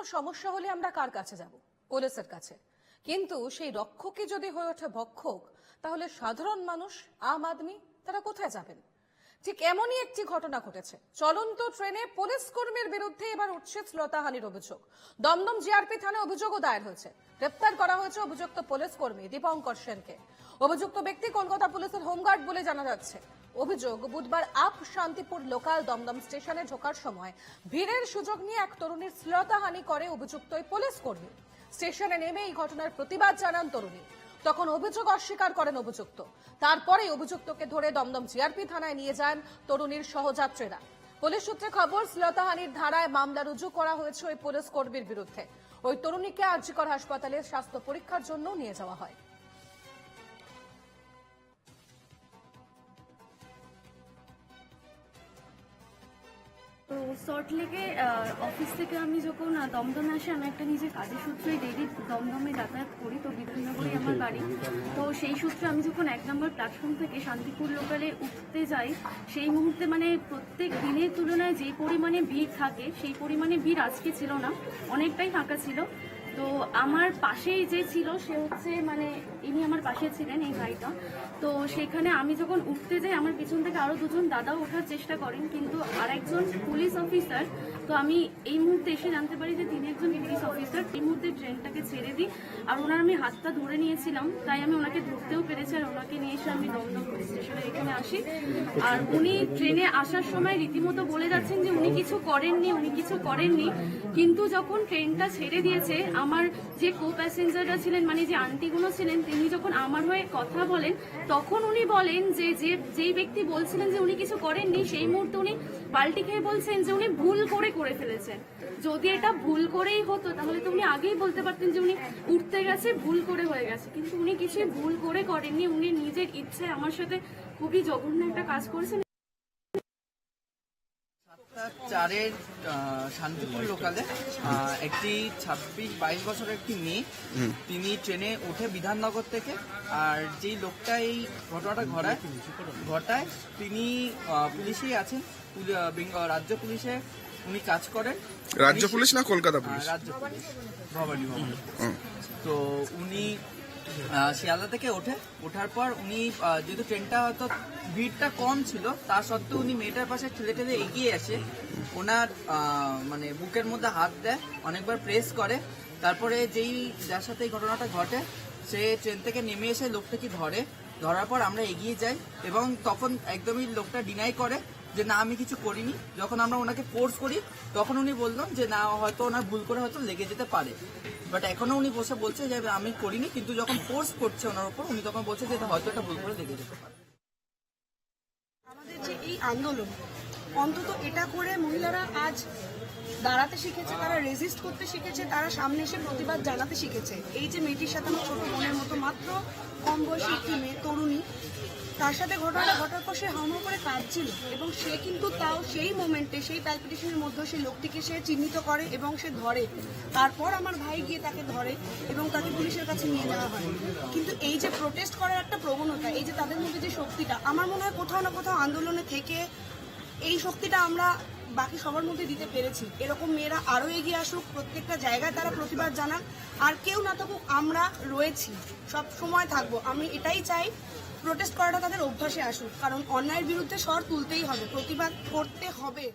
কোনো সমস্যা হলে আমরা কার কাছে যাব? পুলিশের কাছে। কিন্তু সেই রক্ষকই যদি হয়ে ওঠে ভক্ষক, তাহলে সাধারণ মানুষ, আম আদমি, তারা কোথায় যাবেন? ঠিক এমনই একটি ঘটনা ঘটেছে। চলন্ত ট্রেনে পুলিশ কর্মীর বিরুদ্ধে এবার উঠছে শ্লতাহানির অভিযোগ। দমদম জিআরপি থানায় অভিযোগও দায়ের হয়েছে। গ্রেপ্তার করা হয়েছে অভিযুক্ত পুলিশ কর্মী দীপঙ্কর সেনকে। অভিযুক্ত ব্যক্তি কলকাতা পুলিশের হোমগার্ড বলে জানা যাচ্ছে। অভিযোগ, বুধবার আপ শান্তিপুর লোকাল দমদম স্টেশনে ঢোকার সময় ভিড়ের সুযোগ নিয়ে এক তরুণীর শ্লীলতাহানি করে অভিযুক্ত ওই পুলিশ কর্মী। স্টেশনে নেমে এই ঘটনার প্রতিবাদ জানান তরুণী। তখন অভিযোগ অস্বীকার করেন অভিযুক্ত। তারপরে অভিযুক্তকে ধরে দমদম জিআরপি থানায় নিয়ে যান তরুণীর সহযাত্রীরা। পুলিশ সূত্রে খবর শ্লীলতাহানির ধারায় মামলা রুজু করা হয়েছে ওই পুলিশ কর্মীর বিরুদ্ধে। ওই তরুণীকে আর্যিকর হাসপাতালে স্বাস্থ্য পরীক্ষার জন্য নিয়ে যাওয়া হয়। তো সল্টলেকে অফিস থেকে আমি যখন দমদমে আসি, আমি একটা নিজের কাজের সূত্রেই ডেলি দমদমে যাতায়াত করি, তো বিধাননগরে আমার বাড়ি। তো সেই সূত্রে আমি যখন এক নম্বর প্ল্যাটফর্ম থেকে শান্তিপুর লোকালে উঠতে যাই, সেই মুহূর্তে মানে প্রত্যেক দিনের তুলনায় যে পরিমাণে ভিড় থাকে, সেই পরিমাণে ভিড় আজকে ছিল না, অনেকটাই ফাঁকা ছিল। তো আমার পাশেই যে ছিল, সে হচ্ছে মানে ইনি আমার পাশে ছিলেন এই ভাইটা। তো সেখানে আমি যখন উঠতে যাই, আমার পিছন থেকে আরও দুজন দাদাও ওঠার চেষ্টা করেন, কিন্তু আর একজন পুলিশ অফিসার, তো আমি এই মুহূর্তে এসে জানতে পারি যে তিনি একজন পুলিশ অফিসার। এই মুহূর্তে ট্রেনটাকে ছেড়ে দিই আর ওনার আমি হাতটা ধরে নিয়েছিলাম, তাই আমি ওনাকে ধরতেও পেরেছি আর ওনাকে নিয়ে এসে আমি দমদম পুলিশ স্টেশনে এখানে আসি। আর উনি ট্রেনে আসার সময় রীতিমতো বলে যাচ্ছেন যে উনি কিছু করেননি, উনি কিছু করেননি, কিন্তু যখন ট্রেনটা ছেড়ে দিয়েছে আমার যে কো প্যাসেঞ্জাররা ছিলেন মানে যে আন্টিগুলো ছিলেন, তিনি যখন আমার হয়ে কথা বলেন, তখন উনি বলেন যে যে, যেই ব্যক্তি বলছিলেন যে উনি কিছু করেননি, সেই মুহূর্তে উনি পাল্টি খেয়ে বলছেন যে উনি ভুল করে করে ফেলেছেন। যদি এটা ভুল করেই হতো, তাহলে তো উনি আগেই বলতে পারতেন যে উনি উঠতে গেছে, ভুল করে হয়ে গেছে। কিন্তু উনি কিছুই ভুল করে করেননি, উনি নিজের ইচ্ছে আমার সাথে খুবই জঘন্য একটা কাজ করেছেন। চারের শান্তিপুর লোকালে একটি ছাব্বিশ বাইশ বছরের একটি মেয়ে। তিনি ট্রেনে উঠে বিধাননগর থেকে আর যেই লোকটা এই ঘটনাটা ঘটায় ঘটায় তিনি পুলিশেই আছেন। রাজ্য পুলিশে উনি কাজ করেন। রাজ্য পুলিশ না কলকাতা পুলিশ? রাজ্য পুলিশ। ভবানী ভবানী তো উনি শিয়ালদা থেকে ওঠে। ওঠার পর উনি যেহেতু ট্রেনটা হয়তো ভিড়টা কম ছিল তা সত্ত্বেও উনি মেয়েটার পাশে ঠেলে ঠেলে এগিয়ে আসে। ওনার মানে বুকের মধ্যে হাত দেয়, অনেকবার প্রেস করে। তারপরে যেই, যার সাথে এই ঘটনাটা ঘটে, সে ট্রেন থেকে নেমে এসে লোকটাকে ধরে। ধরার পর আমরা এগিয়ে যাই এবং তখন একদমই লোকটা ডিনাই করে যে, না, আমি কিছু করিনি। যখন আমরা ওনাকে ফোর্স করি, তখন উনি বললেন যে, না, হয়তো ওনার ভুল করে হয়তো লেগে যেতে পারে। বাট এখনও উনি বসে বলছে যে আমি করিনি, কিন্তু যখন ফোর্স করছে ওনার উপর, উনি তখন বলছে যে হয়তো এটা ভুল করে লেগে যেতে পারে। আমাদের যে এই আন্দোলন, অন্তত এটা করে মহিলারা আজ দাঁড়াতে শিখেছে, তারা রেজিস্ট করতে শিখেছে, তারা সামনে এসে প্রতিবাদ জানাতে শিখেছে। এই যে মেয়েটির সাথে আমার ছোট বোনের মতো মাত্র কম বয়সী একটি মেয়ে, তরুণী তার সাথে ঘটনাটা ঘটার পর সে হামলা করে কাঁদছিল এবং সে কিন্তু তাও সেই মোমেন্টে সেই প্যালপিটেশনের মধ্যে সেই লোকটিকে সে চিহ্নিত করে এবং সে ধরে। তারপর আমার ভাই গিয়ে তাকে ধরে এবং তাকে পুলিশের কাছে নিয়ে যাওয়া হয়। কিন্তু এই যে প্রোটেস্ট করার একটা প্রবণতা, এই যে তাদের মধ্যে যে শক্তিটা, আমার মনে হয় কোথাও না কোথাও আন্দোলনে থেকে এই শক্তিটা আমরা বাকি সবার মধ্যে দিতে পেরেছি। এরকম মেয়েরা আরও এগিয়ে আসুক, প্রত্যেকটা জায়গায় তারা প্রতিবাদ জানাক, আর কেউ না থাকুক, আমরা রয়েছি, সব সময় থাকব। আমি এটাই চাই প্রোটেস্ট করাটা তাদের অভ্যাসে আসুক কারণ অন্যায়ের বিরুদ্ধে স্বর তুলতেই হবে প্রতিবাদ করতে হবে।